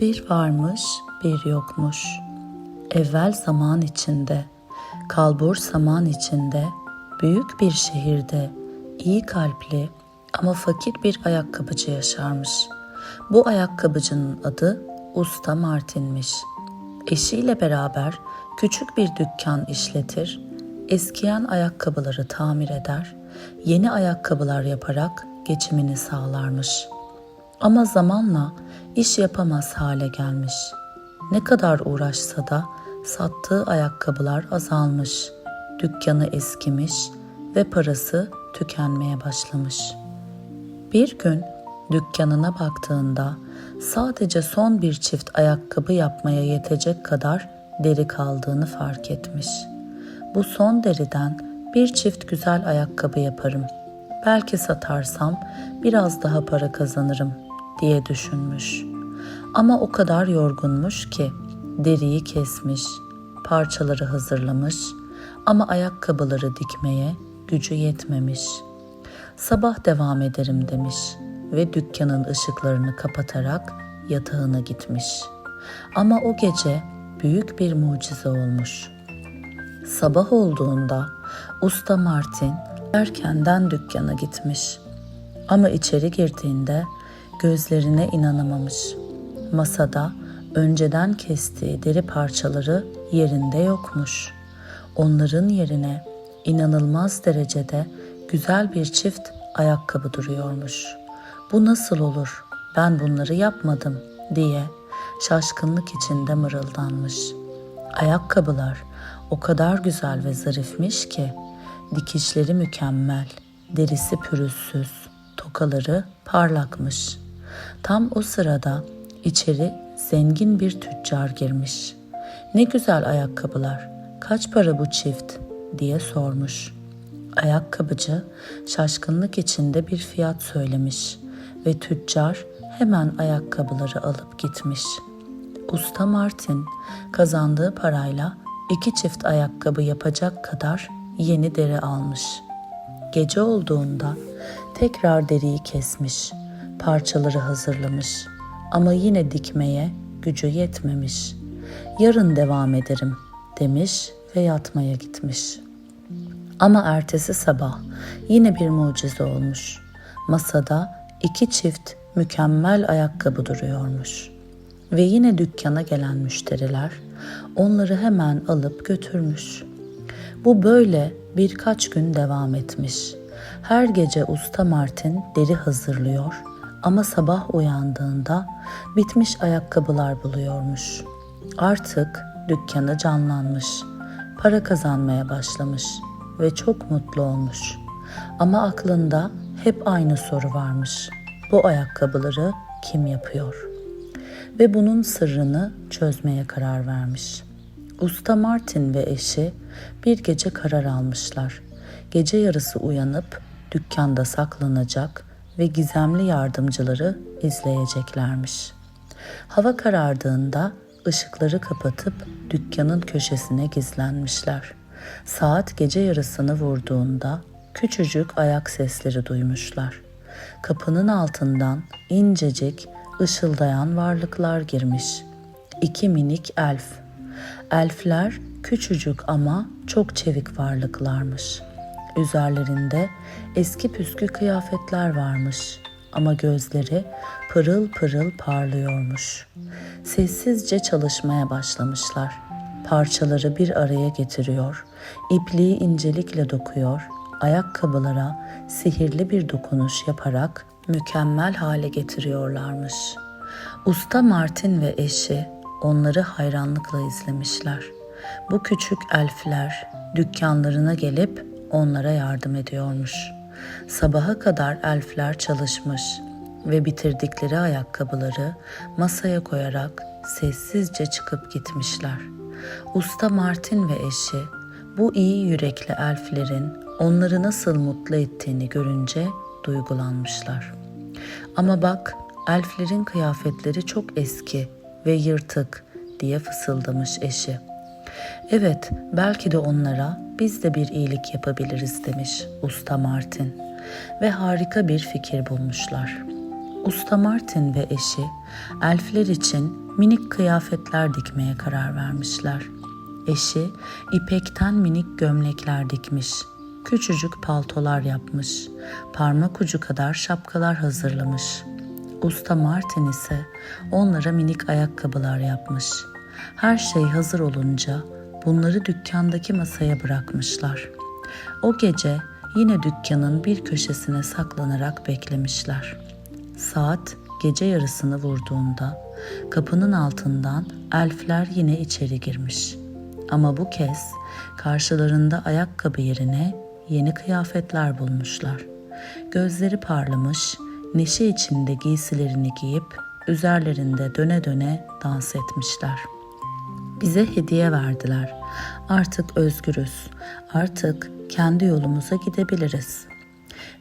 Bir varmış, bir yokmuş. Evvel zaman içinde, kalbur saman içinde, büyük bir şehirde, iyi kalpli ama fakir bir ayakkabıcı yaşarmış. Bu ayakkabıcının adı Usta Martin'miş. Eşiyle beraber küçük bir dükkan işletir, eskiyen ayakkabıları tamir eder, yeni ayakkabılar yaparak geçimini sağlarmış. Ama zamanla iş yapamaz hale gelmiş. Ne kadar uğraşsa da sattığı ayakkabılar azalmış, dükkanı eskimiş ve parası tükenmeye başlamış. Bir gün dükkanına baktığında sadece son bir çift ayakkabı yapmaya yetecek kadar deri kaldığını fark etmiş. Bu son deriden bir çift güzel ayakkabı yaparım. Belki satarsam biraz daha para kazanırım diye düşünmüş. Ama o kadar yorgunmuş ki deriyi kesmiş, parçaları hazırlamış ama ayakkabıları dikmeye gücü yetmemiş. Sabah devam ederim demiş ve dükkanın ışıklarını kapatarak yatağına gitmiş. Ama o gece büyük bir mucize olmuş. Sabah olduğunda usta Martin erkenden dükkana gitmiş. Ama içeri girdiğinde gözlerine inanamamış. Masada önceden kestiği deri parçaları yerinde yokmuş. Onların yerine inanılmaz derecede güzel bir çift ayakkabı duruyormuş. Bu nasıl olur? Ben bunları yapmadım diye şaşkınlık içinde mırıldanmış. Ayakkabılar o kadar güzel ve zarifmiş ki dikişleri mükemmel, derisi pürüzsüz, tokaları parlakmış. Tam o sırada içeri zengin bir tüccar girmiş. Ne güzel ayakkabılar, kaç para bu çift diye sormuş. Ayakkabıcı şaşkınlık içinde bir fiyat söylemiş ve tüccar hemen ayakkabıları alıp gitmiş. Usta Martin kazandığı parayla iki çift ayakkabı yapacak kadar yeni deri almış. Gece olduğunda tekrar deriyi kesmiş, parçaları hazırlamış ama yine dikmeye gücü yetmemiş. Yarın devam ederim demiş ve yatmaya gitmiş. Ama ertesi sabah yine bir mucize olmuş. Masada iki çift mükemmel ayakkabı duruyormuş. Ve yine dükkana gelen müşteriler onları hemen alıp götürmüş. Bu böyle birkaç gün devam etmiş. Her gece usta Martin deri hazırlıyor ama sabah uyandığında bitmiş ayakkabılar buluyormuş. Artık dükkanı canlanmış. Para kazanmaya başlamış ve çok mutlu olmuş. Ama aklında hep aynı soru varmış. Bu ayakkabıları kim yapıyor? Ve bunun sırrını çözmeye karar vermiş. Usta Martin ve eşi bir gece karar almışlar. Gece yarısı uyanıp dükkanda saklanacak ve gizemli yardımcıları izleyeceklermiş. Hava karardığında ışıkları kapatıp dükkanın köşesine gizlenmişler. Saat gece yarısını vurduğunda küçücük ayak sesleri duymuşlar. Kapının altından incecik, ışıldayan varlıklar girmiş. İki minik elf. Elfler küçücük ama çok çevik varlıklarmış. Üzerlerinde eski püskü kıyafetler varmış ama gözleri pırıl pırıl parlıyormuş. Sessizce çalışmaya başlamışlar. Parçaları bir araya getiriyor, ipliği incelikle dokuyor, ayakkabılara sihirli bir dokunuş yaparak mükemmel hale getiriyorlarmış. Usta Martin ve eşi onları hayranlıkla izlemişler. Bu küçük elfler dükkanlarına gelip onlara yardım ediyormuş. Sabaha kadar elfler çalışmış ve bitirdikleri ayakkabıları masaya koyarak sessizce çıkıp gitmişler. Usta Martin ve eşi bu iyi yürekli elflerin onları nasıl mutlu ettiğini görünce duygulanmışlar. Ama bak elflerin kıyafetleri çok eski ve yırtık diye fısıldamış eşi. Evet, belki de onlara biz de bir iyilik yapabiliriz demiş Usta Martin ve harika bir fikir bulmuşlar. Usta Martin ve eşi elfler için minik kıyafetler dikmeye karar vermişler. Eşi ipekten minik gömlekler dikmiş. Küçücük paltolar yapmış. Parmak ucu kadar şapkalar hazırlamış. Usta Martin ise onlara minik ayakkabılar yapmış. Her şey hazır olunca bunları dükkandaki masaya bırakmışlar. O gece yine dükkanın bir köşesine saklanarak beklemişler. Saat gece yarısını vurduğunda kapının altından elfler yine içeri girmiş. Ama bu kez karşılarında ayakkabı yerine yeni kıyafetler bulmuşlar. Gözleri parlamış, neşe içinde giysilerini giyip üzerlerinde döne döne dans etmişler. Bize hediye verdiler. Artık özgürüz. Artık kendi yolumuza gidebiliriz.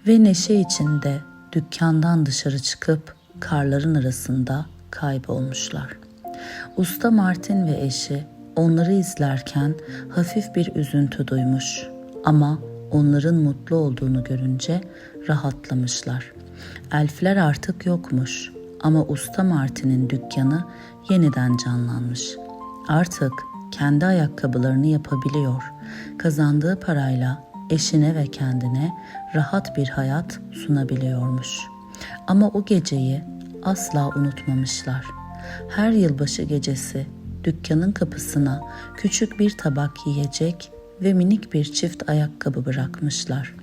Ve neşe içinde dükkandan dışarı çıkıp karların arasında kaybolmuşlar. Usta Martin ve eşi onları izlerken hafif bir üzüntü duymuş ama onların mutlu olduğunu görünce rahatlamışlar. Elfler artık yokmuş ama Usta Martin'in dükkanı yeniden canlanmış. Artık kendi ayakkabılarını yapabiliyor. Kazandığı parayla eşine ve kendine rahat bir hayat sunabiliyormuş. Ama o geceyi asla unutmamışlar. Her yılbaşı gecesi dükkanın kapısına küçük bir tabak yiyecek ve minik bir çift ayakkabı bırakmışlar.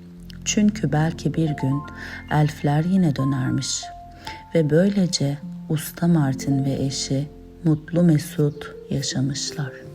Çünkü belki bir gün elfler yine dönermiş ve böylece Usta Martin ve eşi mutlu mesut yaşamışlar.